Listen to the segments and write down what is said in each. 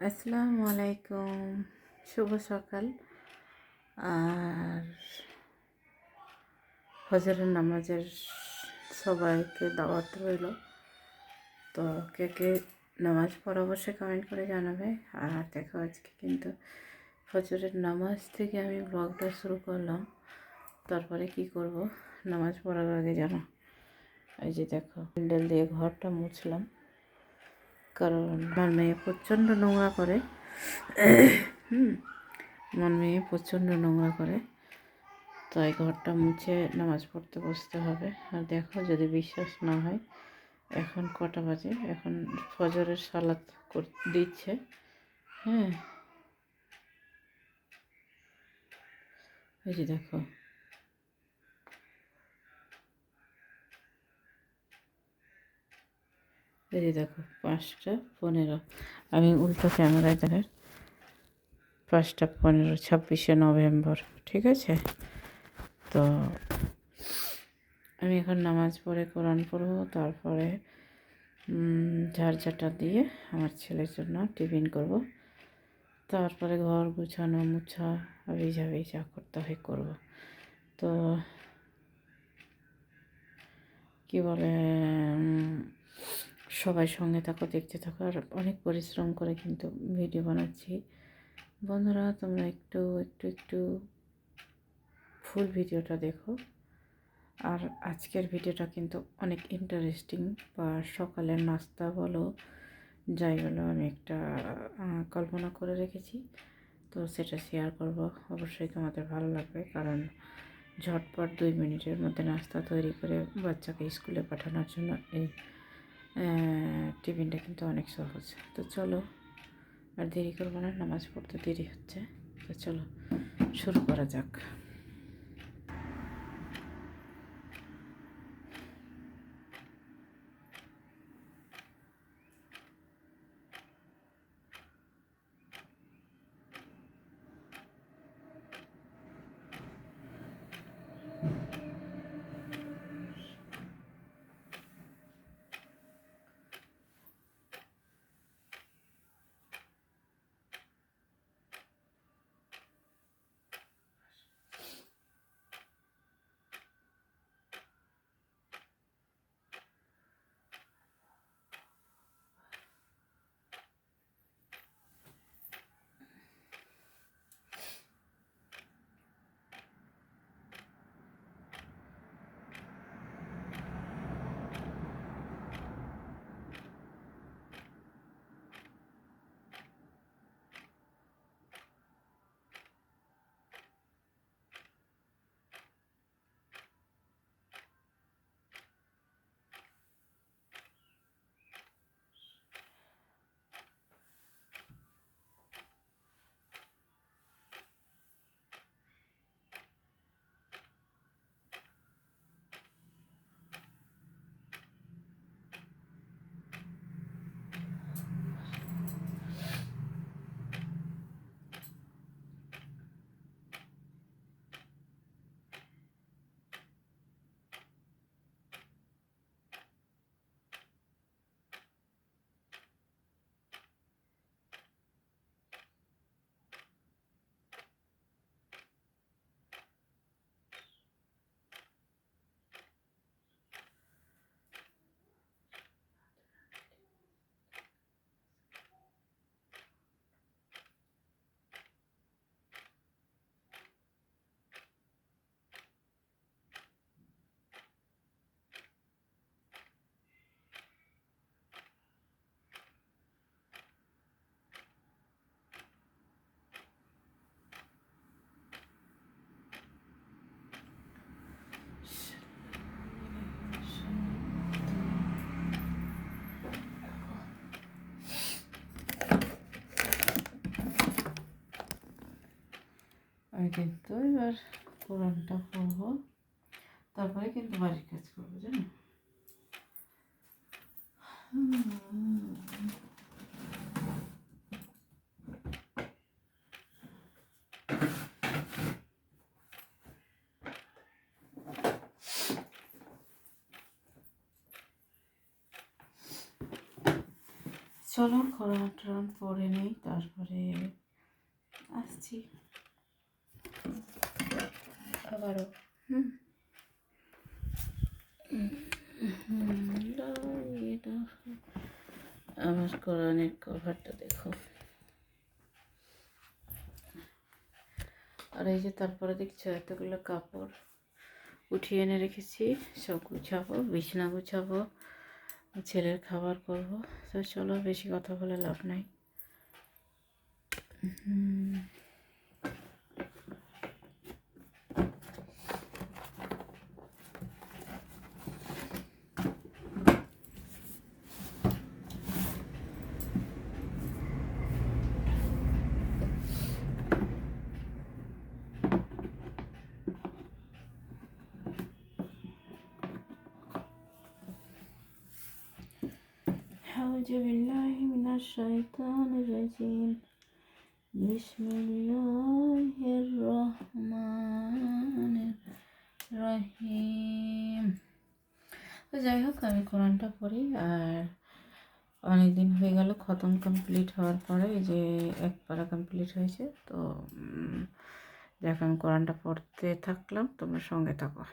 আসসালামু আলাইকুম। শুভ সকাল। আর হজরের নামাজের সবাইকে দাওয়াত রইল। তো কে কে নামাজ পড়া অবশ্যই কমেন্ট করে জানাবে। আর দেখো আজকে কিন্তু ফজরের নামাজ থেকে আমি ব্লগটা শুরু করলাম। তারপরে কি করব? নামাজ পড়ার আগে জানো। এই যে দেখো হ্যান্ডেল দিয়ে ঘরটা মুছলাম। কারণ আমার মেয়ে প্রচণ্ড নোংরা করে। হুম, আমার মেয়ে প্রচণ্ড নোংরা করে। তাই ঘরটা মুছে নামাজ পড়তে বসতে হবে। আর দেখো যদি বিশ্বাস না হয়, এখন কটা বাজে? এখন ফজরের কর- দিচ্ছে। হ্যাঁ। এই যে দেখো। এই যে দেখো, পাঁচটা পনেরো। আমি উল্টো ক্যামেরায় দেখেন পাঁচটা পনেরো, ছাব্বিশে নভেম্বর, ঠিক আছে? তো আমি এখন নামাজ পড়ে কোরআন পড়ব, তারপরে ঝাড়ঝাটা দিয়ে আমার ছেলের জন্য টিফিন করব। তারপরে ঘর গুছানো, মুছা ভিজাভি যা করতে হয় করব। তো কি বলে সবাই সঙ্গে থাকো, দেখতে থাকো। আর অনেক পরিশ্রম করে কিন্তু ভিডিও বানাচ্ছি। বন্ধুরা, তোমরা একটু একটু একটু ফুল ভিডিওটা দেখো। আর আজকের ভিডিওটা কিন্তু অনেক ইন্টারেস্টিং বা সকালের নাস্তা বলো, যাই বলো, আমি একটা কল্পনা করে রেখেছি। তো সেটা শেয়ার করব। অবশ্যই তোমাদের ভালো লাগবে, কারণ ঝটপট দুই মিনিটের মধ্যে নাস্তা তৈরি করে বাচ্চাকে স্কুলে পাঠানোর জন্য এই টিফিনটা কিন্তু অনেক সহজ তো চলো, আর দেরি করব না, নামাজ পড়তে দেরি হচ্ছে। তো চলো, শুরু করা যাক। কিন্তু এবার কোরআনটা পড়ব। তারপরে কিন্তু বাড়ির কাজ করব, জানো? চলো কোরআন টোরআন পড়ে নেই, তারপরে আসছি। আবারও। হুম। আমার কোরআনের কভারটা দেখো। আর এই যে তারপরে দেখছ এতগুলো কাপড় উঠিয়ে এনে রেখেছি সব গুছাবো বিছানা গুছাবো ছেলের খাবার করব। তো চলো বেশি কথা বলে লাভ নাই। হুম। أعوذ بالله من الشيطان الرجيم بسم الله الرحمن الرحيم তো যাই হোক আমি কোরআনটা পড়ি আর অনেক দিন হয়ে গেল খতম কমপ্লিট হওয়ার পরে এই যে এক পারা কমপ্লিট হয়েছে তো উম, দেখো আমি কোরআনটা পড়তে থাকলাম তোমরা সঙ্গে থাকো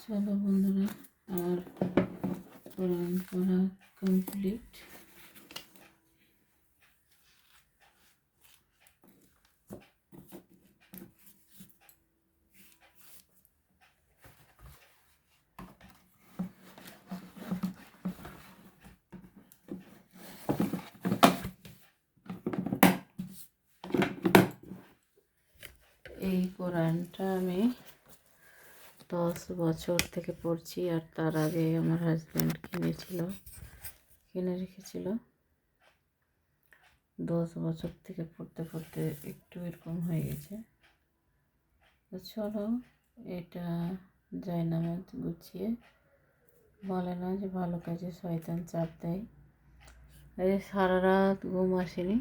চলো বন্ধুরা আর কোরআন পড়া কমপ্লিট এই কোরআনটা আমি দশ বছর থেকে পড়ছি আর তার আগে আমার হাজব্যান্ড কিনেছিল, কিনে রেখেছিল। দশ বছর থেকে পড়তে পড়তে একটু এরকম হয়ে গেছে। তো চলো, এটা জায়নামাজ গুছিয়ে। বলে না যে ভালো কাজে শয়তান চাপ দেয়। এই সারা রাত ঘুম আসেনি।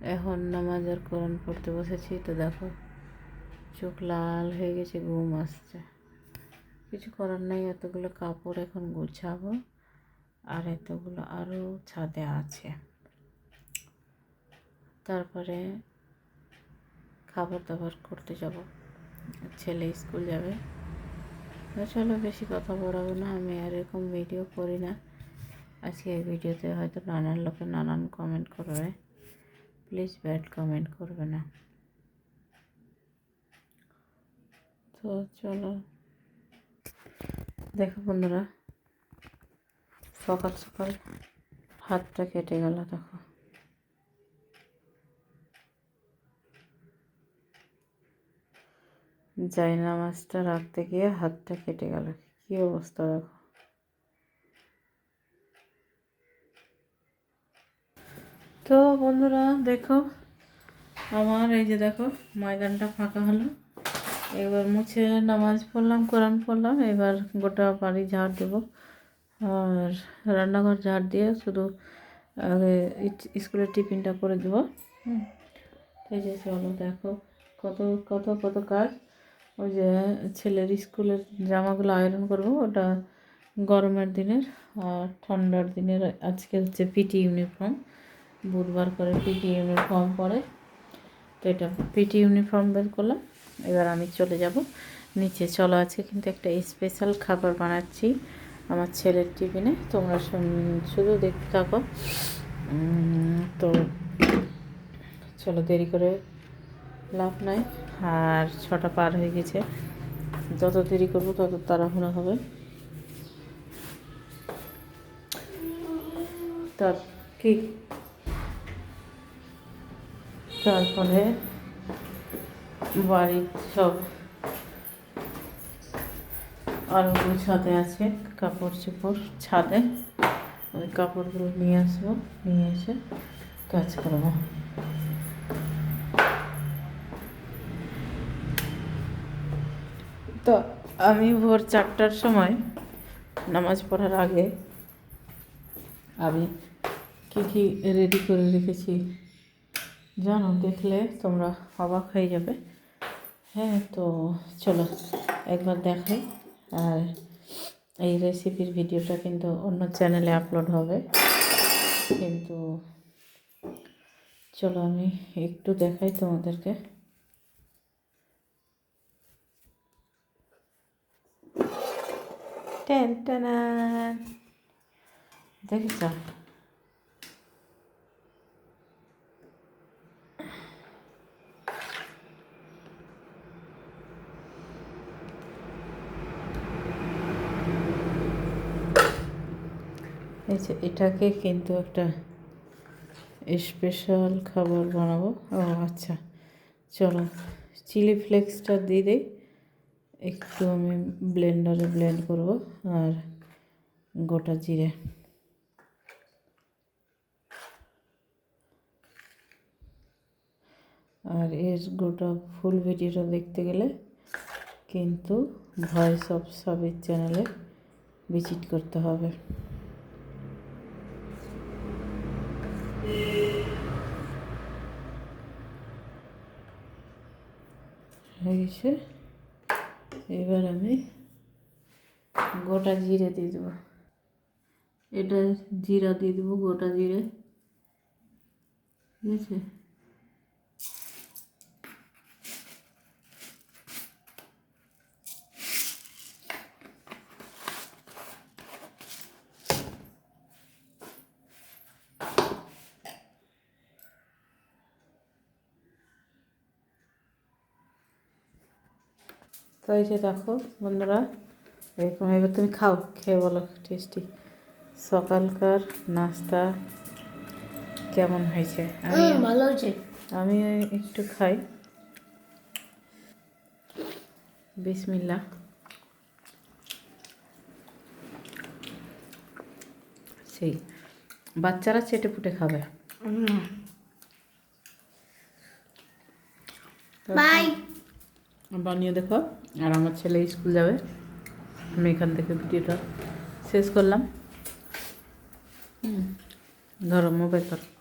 এখন নামাজ আর কোরআন পড়তে বসেছি, তো দেখো। চোখ লাল হয়ে গেছে, ঘুম আসছে। কিছু করার নাই, এতগুলো কাপড় এখন গুছাবো আর এতগুলো আরও ছাদে আছে। তারপরে খাবার দাবার করতে যাব। ছেলে স্কুল যাবে। চলো বেশি কথা বলাবো না, আমি আর এরকম ভিডিও করি না। আজকে এই ভিডিওতে হয়তো নানান লোকে নানান কমেন্ট করবে। প্লিজ ব্যাড কমেন্ট করবে না। তো চলো। দেখো বন্ধুরা, সকাল সকাল হাতটা কেটে গেল, দেখো। যাই নামাজটা রাখতে গিয়ে হাতটা কেটে গেল, কি অবস্থা দেখো। তো বন্ধুরা, দেখো, আমার এই যে দেখো, ময়দানটা ফাঁকা হলো। এবার মুছে নামাজ পড়লাম, কোরআন পড়লাম, এবার গোটা বাড়ি ঝাড় দেবো। আর রান্নাঘর ঝাড় দিয়ে শুধু, আগে স্কুলের টিফিনটা করে দেবো। হুম, এই যে চলো দেখো কত কত কত কাজ। ওই যে ছেলের স্কুলের জামাগুলো আয়রন করব, ওটা গরমের দিনের। আর ঠান্ডার দিনের, আজকে হচ্ছে পিটি ইউনিফর্ম। বুধবার করে পিটি ইউনিফর্ম পরে। তো এটা পিটি ইউনিফর্ম বের করলাম। এবার আমি চলে যাব। নিচে চলো আজকে কিন্তু একটা স্পেশাল খাবার বানাচ্ছি আমার ছেলের টিফিনে। তোমরা শুধু দেখতে থাকো। তো চলো দেরি করে লাভ নাই। আর ছটা পার হয়ে গেছে। যত দেরি করব তত তাড়াহুড়ো হবে। তার কি? তারপরে বাড়ির সব আরও ছাদে আছে, কাপড় চোপড়, ছাদে। ওই কাপড়গুলো নিয়ে আসব, নিয়ে এসে কাজ করব। তো আমি ভোর চারটার সময় নামাজ পড়ার আগে আমি কী কী রেডি করে রেখেছি জানো? দেখলে তোমরা অবাক হয়ে যাবে। হ্যাঁ তো চলো একবার দেখাই। আর এই রেসিপির ভিডিওটা কিন্তু অন্য চ্যানেলে আপলোড হবে। কিন্তু চলো আমি একটু দেখাই তোমাদেরকে। টেন, টেনান। দেখেছ? এই যে এটাকে কিন্তু একটা স্পেশাল খাবার বানাবো। ও আচ্ছা। চলো চিলি ফ্লেক্সটা দিয়ে দিই। একটু আমি ব্লেন্ডারে ব্লেন্ড করব আর গোটা জিরে। আর এর গোটা ফুল ভিডিওটা দেখতে গেলে কিন্তু ভয়েস অফ সাবির চ্যানেলে ভিজিট করতে হবে। হয়ে গেছে এবার আমি গোটা জিরে দিয়ে দেবো। এটা জিরা দিয়ে দেবো গোটা জিরে। ঠিক আছে? তো এই যে দেখো বন্ধুরা এরকম এবার তুমি খাও খেয়ে বলো টেস্টি সকালকার নাস্তা কেমন হয়েছে? আমি ভালো হয়েছে। আমি একটু খাই। বিসমিল্লা। সেই বাচ্চারা চেটে পুটে খাবে। বাই বানিয়ে দেখো। আর আমার ছেলে স্কুল যাবে। আমি এখান থেকে ভিডিওটা শেষ করলাম। ধরো মোবাইল ধরো।